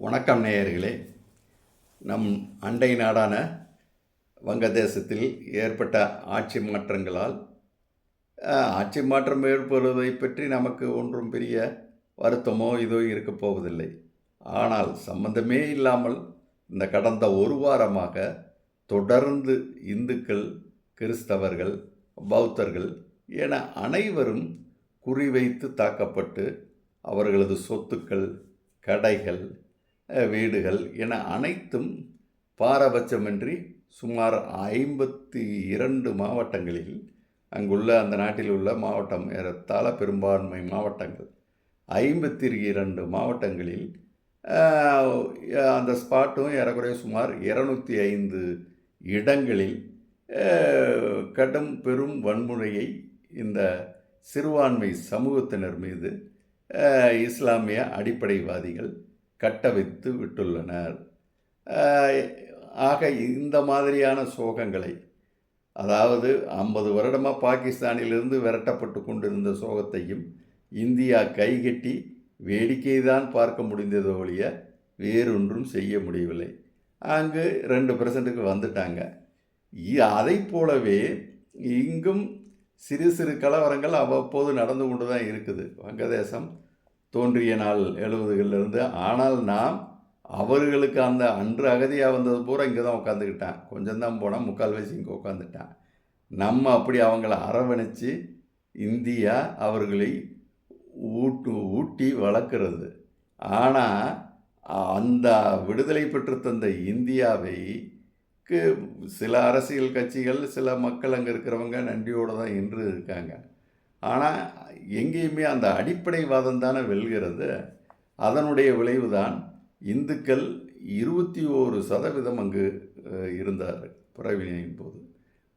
வணக்கம் நேயர்களே. நம் அண்டை நாடான வங்கதேசத்தில் ஏற்பட்ட ஆட்சி மாற்றங்களால் ஆட்சி மாற்றம் ஏற்படுவதை பற்றி நமக்கு ஒன்றும் பெரிய வருத்தமோ இதோ இருக்கப் போவதில்லை. ஆனால் சம்பந்தமே இல்லாமல் இந்த கடந்த ஒரு வாரமாக தொடர்ந்து இந்துக்கள் கிறிஸ்தவர்கள் பௌத்தர்கள் என அனைவரும் குறிவைத்து தாக்கப்பட்டு அவர்களது சொத்துக்கள் கடைகள் வீடுகள் என அனைத்தும் பாரபட்சமின்றி சுமார் ஐம்பத்தி இரண்டு மாவட்டங்களில் அங்குள்ள அந்த நாட்டில் உள்ள மாவட்டம் ஏறத்தாழ பெரும்பான்மை மாவட்டங்கள். ஐம்பத்தி இரண்டு மாவட்டங்களில் அந்த ஸ்பாட்டும் ஏறக்குறைய சுமார் இரநூத்தி ஐந்து இடங்களில் கடும் பெரும் வன்முறையை இந்த சிறுபான்மை சமூகத்தினர் மீது இஸ்லாமிய அடிப்படைவாதிகள் கட்டவித்து விட்டுள்ளனர். ஆக இந்த மாதிரியான சோகங்களை அதாவது ஐம்பது வருடமாக பாகிஸ்தானிலிருந்து விரட்டப்பட்டு கொண்டிருந்த சோகத்தையும் இந்தியா கைகட்டி வேடிக்கை தான் பார்க்க முடிந்ததோ ஒழிய வேறொன்றும் செய்ய முடியவில்லை. அங்கு ரெண்டு பர்சன்ட்டுக்கு வந்துட்டாங்க. இ- அதைப் போலவே இங்கும் சிறு சிறு கலவரங்கள் அவ்வப்போது நடந்து கொண்டு தான் இருக்குது. வங்கதேசம் தோன்றிய நாள் எழுபதுகளிலிருந்து. ஆனால் நாம் அவர்களுக்கு அந்த அன்று அகதியாக வந்தது பூரா இங்கே தான் உட்காந்துக்கிட்டான் கொஞ்சம்தான் போனால் முக்கால் வயசு இங்கே உட்காந்துட்டான் நம்ம அப்படி அவங்கள அரவணைச்சு இந்தியா அவர்களை ஊட்டு ஊட்டி வளர்க்குறது. ஆனால் அந்த விடுதலை பெற்று தந்த இந்தியாவை சில அரசியல் கட்சிகள் சில மக்கள் அங்கே இருக்கிறவங்க நன்றியோடு தான் இன்று இருக்காங்க. ஆனால் எங்கேயுமே அந்த அடிப்படைவாதம் தானே வெல்கிறது. அதனுடைய விளைவுதான் இந்துக்கள் இருபத்தி ஓரு சதவீதம் அங்கு இருந்தார் புறவினையின் போது.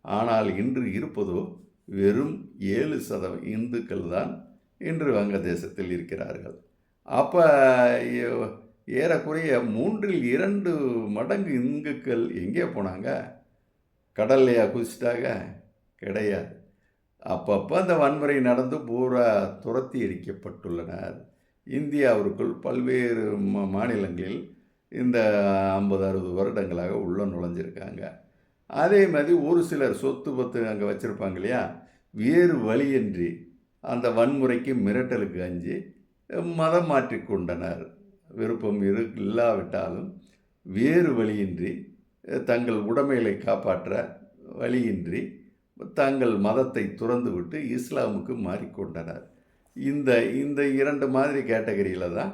ஆனால் இன்று இருப்பதோ வெறும் ஏழு சதம் இந்துக்கள் தான் இன்று வங்கதேசத்தில் இருக்கிறார்கள். அப்போ ஏறக்குறைய மூன்றில் இரண்டு மடங்கு இந்துக்கள் எங்கே போனாங்க? கடல்லையா குதிச்சிட்டாங்க? கிடையாது. அப்பப்போ அந்த வன்முறை நடந்து பூரா துரத்தி அடிக்கப்பட்டுள்ளனர் இந்தியாவிற்குள் பல்வேறு மா- மாநிலங்களில் இந்த ஐம்பது அறுபது வருடங்களாக உள்ளே நுழைஞ்சிருக்காங்க. அதே மாதிரி ஒரு சிலர் சொத்து பத்து அங்கே வச்சுருப்பாங்க இல்லையா? வேறு வழியின்றி அந்த வன்முறைக்கு மிரட்டலுக்கு அஞ்சு மதம் மாற்றிக்கொண்டனர் விருப்பம் இரு இல்லாவிட்டாலும் வேறு வழியின்றி தங்கள் உடைமைகளை காப்பாற்ற வழியின்றி தங்கள் மதத்தை துறந்துவிட்டு இஸ்லாமுக்கு மாறிக்கொண்டனர். இந்த இந்த இரண்டு மாதிரி கேட்டகரியில் தான்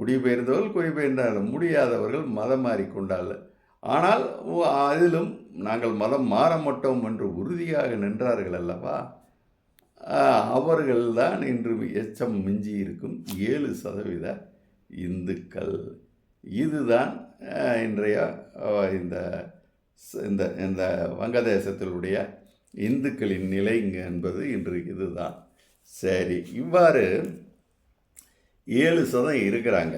குடிபெயர்ந்தவர்கள் குடிபெயர்ந்தார்கள். முடியாதவர்கள் மதம் மாறிக்கொண்டால் ஆனால் அதிலும் நாங்கள் மதம் மாற மாட்டோம் என்று உறுதியாக நின்றார்கள் அல்லவா? அவர்கள்தான் இன்று எச்சம் மிஞ்சி இருக்கும் ஏழு சதவீத இந்துக்கள். இதுதான் இன்றைய இந்த இந்த இந்த வங்கதேசத்தினுடைய இந்துக்களின் நிலை என்பது இன்று இதுதான். சரி இவ்வாறு ஏழு சதம் இருக்கிறாங்க.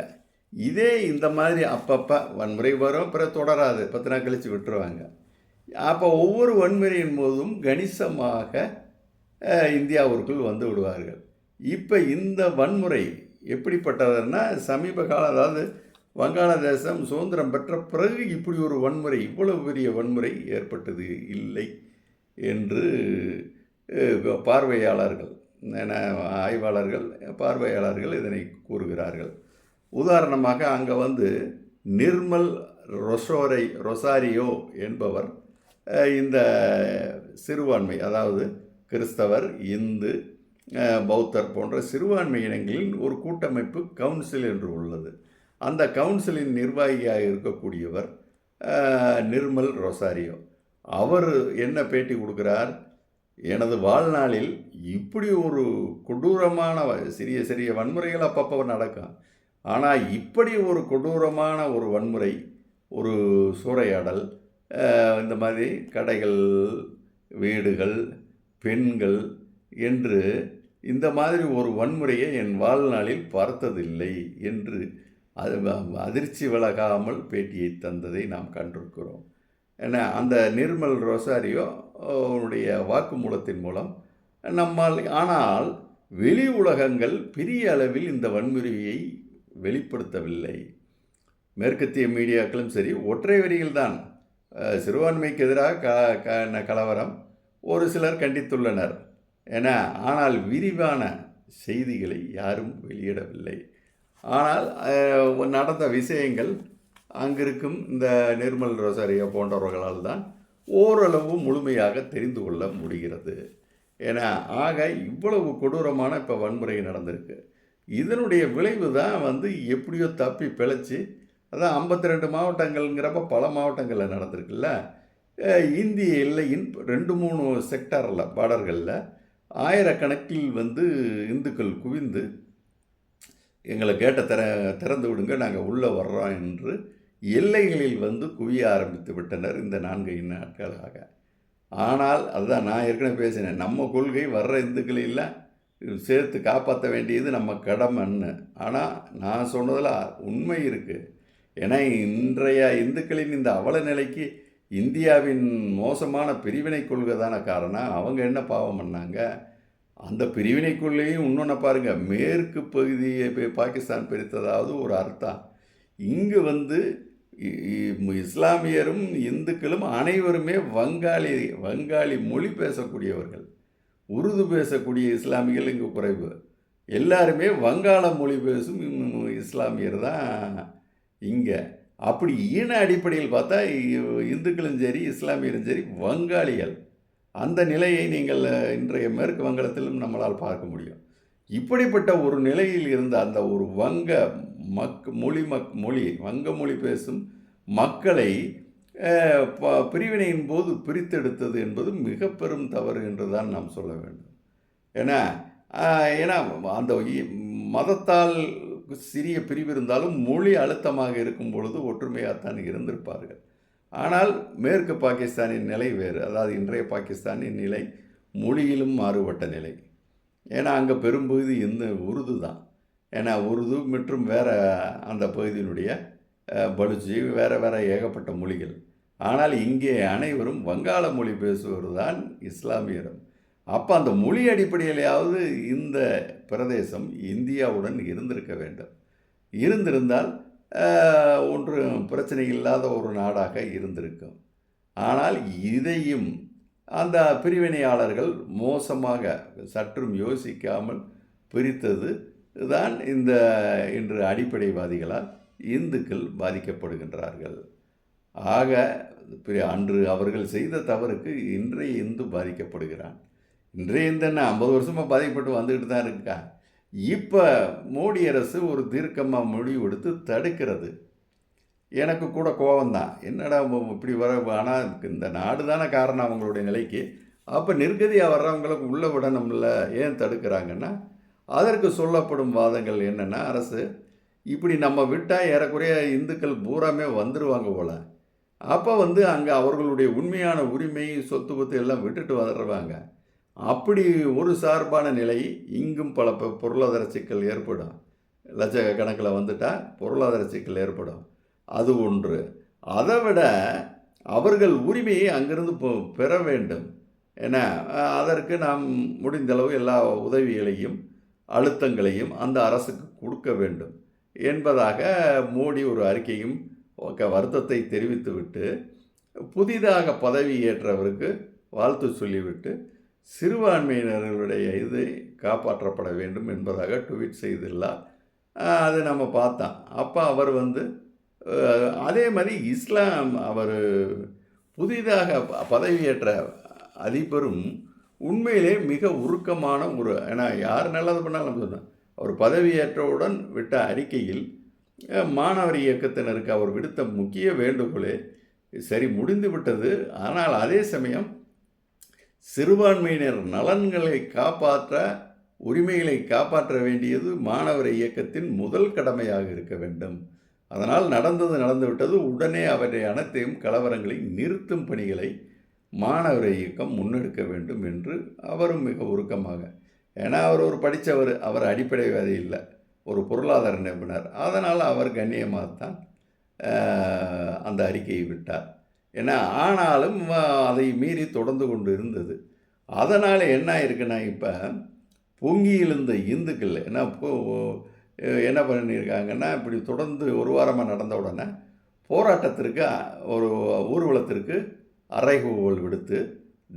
இதே இந்த மாதிரி அப்பப்போ வன்முறை வரும் பிறகு தொடராது. பத்து நாள் கழித்து விட்டுருவாங்க. அப்போ ஒவ்வொரு வன்முறையின் போதும் கணிசமாக இந்தியாவிற்குள் வந்து விடுவார்கள். இப்போ இந்த வன்முறை எப்படிப்பட்டதுன்னா சமீப காலம் அதாவது வங்காளதேசம் சுதந்திரம் பெற்ற பிறகு இப்படி ஒரு வன்முறை இவ்வளவு பெரிய வன்முறை ஏற்பட்டது இல்லை. என்று பார்வையாளர்கள் என ஆய்வாளர்கள் பார்வையாளர்கள் இதனை கூறுகிறார்கள். உதாரணமாக அங்கே வந்து நிர்மல் ரொசோரை ரொசாரியோ என்பவர் இந்த சிறுபான்மை அதாவது கிறிஸ்தவர் இந்து பௌத்தர் போன்ற சிறுபான்மை இனங்களின் ஒரு கூட்டமைப்பு கவுன்சில் என்று உள்ளது. அந்த கவுன்சிலின் நிர்வாகியாக இருக்கக்கூடியவர் நிர்மல் ரொசாரியோ. அவர் என்ன பேட்டி கொடுக்குறார்? எனது வாழ்நாளில் இப்படி ஒரு கொடூரமான வ- சிறிய சிறிய வன்முறைகள் அப்பப்போ நடக்கும். ஆனால் இப்படி ஒரு கொடூரமான ஒரு வன்முறை ஒரு சூறையாடல் இந்த மாதிரி கடைகள் வீடுகள் பெண்கள் என்று இந்த மாதிரி ஒரு வன்முறையை என் வாழ்நாளில் பார்த்ததில்லை என்று அது அதிர்ச்சி விலகாமல் பேட்டியை தந்ததை நாம் கண்டிருக்கிறோம். என்ன அந்த நிர்மல் ரொசாரியோ அவனுடைய வாக்குமூலத்தின் மூலம் நம்மால் ஆனால் வெளி உலகங்கள் பெரிய அளவில் இந்த வன்முறையை வெளிப்படுத்தவில்லை. மேற்கத்திய மீடியாக்களும் சரி ஒற்றை வரியில் தான் சிறுபான்மைக்கு எதிராக க க கலவரம் ஒரு சிலர் கண்டித்துள்ளனர். என ஆனால் விரிவான செய்திகளை யாரும் வெளியிடவில்லை. ஆனால் நடந்த விஷயங்கள் அங்கிருக்கும் இந்த நிர்மல் ரோசாரியோ போன்றவர்களால் தான் ஓரளவு முழுமையாக தெரிந்து கொள்ள முடிகிறது. ஏன்னா ஆக இவ்வளவு கொடூரமான இப்போ வன்முறை நடந்திருக்கு. இதனுடைய விளைவு தான் வந்து எப்படியோ தப்பி பிழைச்சி அதான் ஐம்பத்தி ரெண்டு மாவட்டங்கள்ங்கிறப்ப பல மாவட்டங்களில் நடந்திருக்குல்ல. இந்திய எல்லையின் ரெண்டு மூணு செக்டரில் பார்டர்களில் ஆயிரக்கணக்கில் வந்து இந்துக்கள் குவிந்து எங்களை கேட்ட திற திறந்து விடுங்க நாங்கள் உள்ளே வர்றோம் என்று எல்லைகளில் வந்து குவிய ஆரம்பித்து விட்டனர் இந்த நான்கு நாட்களாக ஆனால் அதுதான் நான் ஏற்கனவே பேசினேன் நம்ம கொள்கை வர்ற இந்துக்களெல்லாம் சேர்த்து காப்பாற்ற வேண்டியது நம்ம கடமைன்னு ஆனால் நான் சொன்னதில் உண்மை இருக்குது ஏன்னா இன்றைய இந்துக்களின் இந்த அவல நிலைக்கு இந்தியாவின் மோசமான பிரிவினை கொள்கை தானே காரணம். அவங்க என்ன பாவம் பண்ணாங்க? அந்த பிரிவினை கொள்கையும் இன்னொன்று பாருங்கள் மேற்கு பகுதியை பாகிஸ்தான் பிரித்ததாவது ஒரு அர்த்தம். இங்கு வந்து இஸ்லாமியரும் இந்துக்களும் அனைவருமே வங்காளி வங்காளி மொழி பேசக்கூடியவர்கள். உருது பேசக்கூடிய இஸ்லாமியர்கள் இங்கே குறைவு. எல்லாருமே வங்காள மொழி பேசும் இஸ்லாமியர் தான் இங்கே. அப்படி ஈன அடிப்படையில் பார்த்தா இ- இந்துக்களும் சரி இஸ்லாமியரும் சரி வங்காளிகள். அந்த நிலையை நீங்கள் இன்றைய மேற்கு வங்காளத்திலும் நம்மளால் பார்க்க முடியும். இப்படிப்பட்ட ஒரு நிலையில் இருந்த அந்த ஒரு வங்க மக் மொழி மக் மொழி வங்க மொழி பேசும் மக்களை ப- பிரிவினையின் போது பிரித்தெடுத்தது என்பது மிக பெரும் தவறு என்று தான் நாம் சொல்ல வேண்டும். ஏன்னா ஏன்னா அந்த மதத்தால் சிறிய பிரிவு இருந்தாலும் மொழி அழுத்தமாக இருக்கும் பொழுது ஒற்றுமையாகத்தான் இருந்திருப்பார்கள். ஆனால் மேற்கு பாகிஸ்தானின் நிலை வேறு. அதாவது இன்றைய பாகிஸ்தானின் நிலை மொழியிலும் மாறுபட்ட நிலை. ஏன்னா அங்கே பெரும்பகுதி இந்த உருது தான். ஏன்னா உருது மற்றும் வேறு அந்த பகுதியினுடைய பலுச்சி வேறு வேறு ஏகப்பட்ட மொழிகள். ஆனால் இங்கே அனைவரும் வங்காள மொழி பேசுவது தான் இஸ்லாமியரும். அப்போ அந்த மொழி அடிப்படையிலையாவது இந்த பிரதேசம் இந்தியாவுடன் இருந்திருக்க வேண்டும். இருந்திருந்தால் ஒன்று ஒன்றும் பிரச்சனை இல்லாத ஒரு நாடாக இருந்திருக்கும். ஆனால் இதையும் அந்த பிரிவினையாளர்கள் மோசமாக சற்றும் யோசிக்காமல் பிரித்தது தான் இந்த இன்று அடிப்படைவாதிகளால் இந்துக்கள் பாதிக்கப்படுகின்றார்கள். ஆக அன்று அவர்கள் செய்த தவறுக்கு இன்றைய இந்து பாதிக்கப்படுகிறான். இன்றைய இந்து என்ன ஐம்பது வருஷமாக பாதிக்கப்பட்டு வந்துக்கிட்டு தான் இருக்கா? இப்போ மோடி அரசு ஒரு தீர்க்கமாக முடிவு எடுத்து தடுக்கிறது. எனக்கு கூட கோபம்தான் என்னடா இப்படி வர ஆனால் இந்த நாடு தானே காரணம் அவங்களுடைய நிலைக்கு. அப்போ நிர்கதியாக வர்றவங்களுக்கு உள்ளே விடணும்ல ஏன் தடுக்கிறாங்கன்னா அதற்கு சொல்லப்படும் வாதங்கள் என்னென்னா அரசு இப்படி நம்ம விட்டால் ஏறக்குறைய இந்துக்கள் பூராமே வந்துடுவாங்க போல். அப்போ வந்து அங்கே அவர்களுடைய உண்மையான உரிமை சொத்து பத்து எல்லாம் விட்டுட்டு வந்துடுவாங்க அப்படி ஒரு சார்பான நிலை இங்கும் பல பொருளாதார சிக்கல் ஏற்படும். லட்சக்கணக்கில் வந்துட்டால் பொருளாதார சிக்கல் ஏற்படும். அது ஒன்று. அதை விட அவர்கள் உரிமையை அங்கிருந்து பெற வேண்டும். ஏன்னா அதற்கு நாம் முடிந்தளவு எல்லா உதவிகளையும் அழுத்தங்களையும் அந்த அரசுக்கு கொடுக்க வேண்டும் என்பதாக மோடி ஒரு அறிக்கையும் க- வருத்தத்தை தெரிவித்துவிட்டு புதிதாக பதவி ஏற்றவருக்கு வாழ்த்து சொல்லிவிட்டு சிறுபான்மையினர்களுடைய இது காப்பாற்றப்பட வேண்டும் என்பதாக ட்வீட் செய்துள்ளார். அது நம்ம பார்த்தோம். அப்போ அவர் வந்து அதே மாதிரி இஸ்லாம் அவர் புதிதாக பதவியேற்ற அதிபரும் உண்மையிலே மிக உருக்கமான ஒரு ஏன்னா யார் நல்லது பண்ணாலும் சொன்னேன் அவர் பதவியேற்றவுடன் விட்ட அறிக்கையில் மாணவர் இயக்கத்தினருக்கு அவர் விடுத்த முக்கிய வேண்டுகோளே சரி முடிந்து விட்டது. ஆனால் அதே சமயம் சிறுபான்மையினர் நலன்களை காப்பாற்ற உரிமைகளை காப்பாற்ற வேண்டியது மாணவர் இயக்கத்தின் முதல் கடமையாக இருக்க வேண்டும். அதனால் நடந்தது நடந்துவிட்டது. உடனே அவரை அனைத்தையும் கலவரங்களை நிறுத்தும் பணிகளை மாணவர் இயக்கம் முன்னெடுக்க வேண்டும் என்று அவரும் மிக உருக்கமாக. ஏன்னா அவர் ஒரு படித்தவர் அவர் அடிப்படைவாதி இல்லை. ஒரு பொருளாதார நிபுணர். அதனால் அவர் கண்ணியமாக தான் அந்த அறிக்கையை விட்டார். ஏன்னா ஆனாலும் அதை மீறி தொடர்ந்து கொண்டு இருந்தது. அதனால் என்ன ஆயிருக்குன்னா இப்போ பொங்கி எழுந்த இந்துக்கள் என்ன என்ன பண்ணியிருக்காங்கன்னா இப்படி தொடர்ந்து ஒரு வாரமாக நடந்த உடனே போராட்டத்திற்கு ஒரு ஊர்வலத்திற்கு அறைகூவல் விடுத்து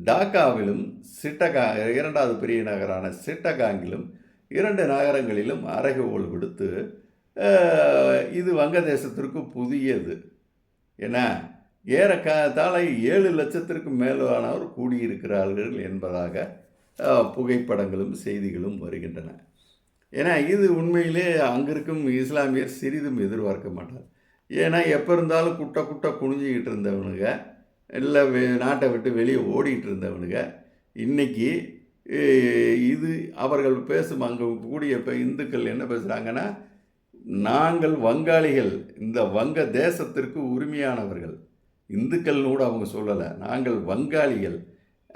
டாக்காவிலும் சிட்டகா இரண்டாவது பெரிய நகரான சிட்டகாங்கிலும் இரண்டு நகரங்களிலும் அறைகூவல் விடுத்து இது வங்கதேசத்திற்கு புதியது. ஏன்னா ஏறக்காத்தாழ ஏழு லட்சத்திற்கு மேலானவர் கூடியிருக்கிறார்கள் என்பதாக புகைப்படங்களும் செய்திகளும் வருகின்றன. ஏன்னா இது உண்மையிலே அங்கிருக்கும் இஸ்லாமியர் சிறிதும் எதிர்பார்க்க மாட்டார். ஏன்னா எப்போ இருந்தாலும் குட்டை குட்டை குனிஞ்சிக்கிட்டு இருந்தவனுங்க இல்லை நாட்டை விட்டு வெளியே ஓடிட்டு இருந்தவனுங்க. இன்னைக்கு இது அவர்கள் பேசும் அங்கே கூடிய இப்போ இந்துக்கள் என்ன பேசுகிறாங்கன்னா நாங்கள் வங்காளிகள் இந்த வங்க தேசத்திற்கு உரிமையானவர்கள். இந்துக்கள்னு கூட அவங்க சொல்லலை. நாங்கள் வங்காளிகள்.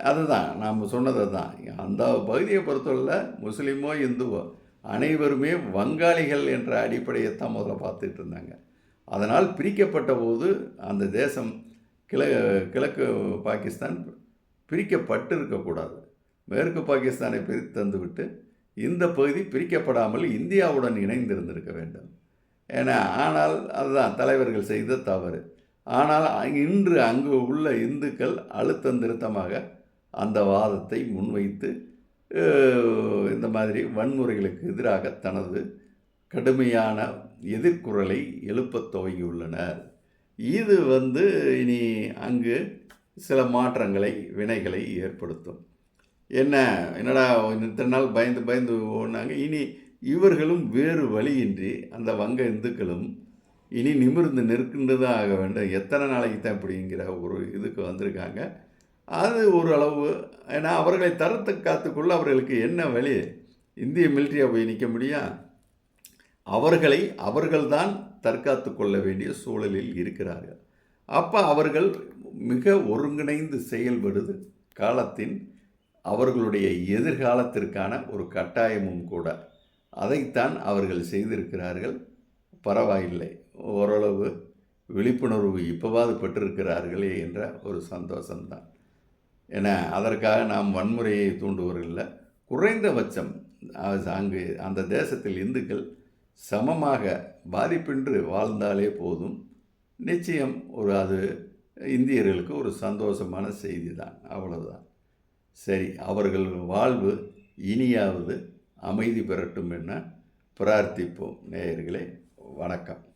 அதுதான் நாம் சொன்னது தான் அந்த பகுதியை பொறுத்தவரை முஸ்லீமோ இந்துவோ அனைவருமே வங்காளிகள் என்ற அடிப்படையை தான் முதல்ல பார்த்துட்டு இருந்தாங்க. அதனால் பிரிக்கப்பட்ட போது அந்த தேசம் கிழ கிழக்கு பாகிஸ்தான் பிரிக்கப்பட்டு இருக்கக்கூடாது மேற்கு பாகிஸ்தானை பிரித்து தந்துவிட்டு இந்த பகுதி பிரிக்கப்படாமல் இந்தியாவுடன் இணைந்திருந்திருக்க வேண்டும். ஏன்னா ஆனால் அதுதான் தலைவர்கள் செய்த தவறு. ஆனால் இன்று அங்கு உள்ள இந்துக்கள் அழுத்தம் திருத்தமாக அந்த வாதத்தை முன்வைத்து இந்த மாதிரி வன்முறைகளுக்கு எதிராக தனது கடுமையான எதிர்குரலை எழுப்பத் துவங்கியுள்ளனர். இது வந்து இனி அங்கு சில மாற்றங்களை வினைகளை ஏற்படுத்தும். என்ன என்னடா இத்தனை நாள் பயந்து பயந்து ஓடினாங்க. இனி இவர்களும் வேறு வழியின்றி அந்த வங்க இந்துக்களும் இனி நிமிர்ந்து நிற்கின்று தான் ஆக வேண்டும். எத்தனை நாளைக்கு தான் இப்படிங்கிற ஒரு இதுக்கு வந்திருக்காங்க. அது ஒரு அளவு ஏன்னா அவர்களை தரத்து காத்துக்குள்ள அவர்களுக்கு என்ன வழி? இந்திய மிலிட்ரியாக போய் நிற்க முடியும் அவர்களை அவர்கள்தான் தற்காத்து கொள்ள வேண்டிய சூழலில் இருக்கிறார்கள். அப்போ அவர்கள் மிக ஒருங்கிணைந்து செயல்படுது. காலத்தின் அவர்களுடைய எதிர்காலத்திற்கான ஒரு கட்டாயமும் கூட. அதைத்தான் அவர்கள் செய்திருக்கிறார்கள். பரவாயில்லை. ஓரளவு விழிப்புணர்வு இப்போவாது பெற்றிருக்கிறார்களே என்ற ஒரு சந்தோஷம்தான். ஏன்னா அதற்காக நாம் வன்முறையை தூண்டுவர்கள் குறைந்தபட்சம் அங்கு அந்த தேசத்தில் இந்துக்கள் சமமாக பாதிப்பின்றி வாழ்ந்தாலே போதும். நிச்சயம் ஒரு அது இந்தியர்களுக்கு ஒரு சந்தோஷமான செய்தி தான் அவ்வளவுதான். சரி அவர்கள் வாழ்வு இனியாவது அமைதி பெறட்டும் என பிரார்த்திப்போம். நேயர்களே வணக்கம்.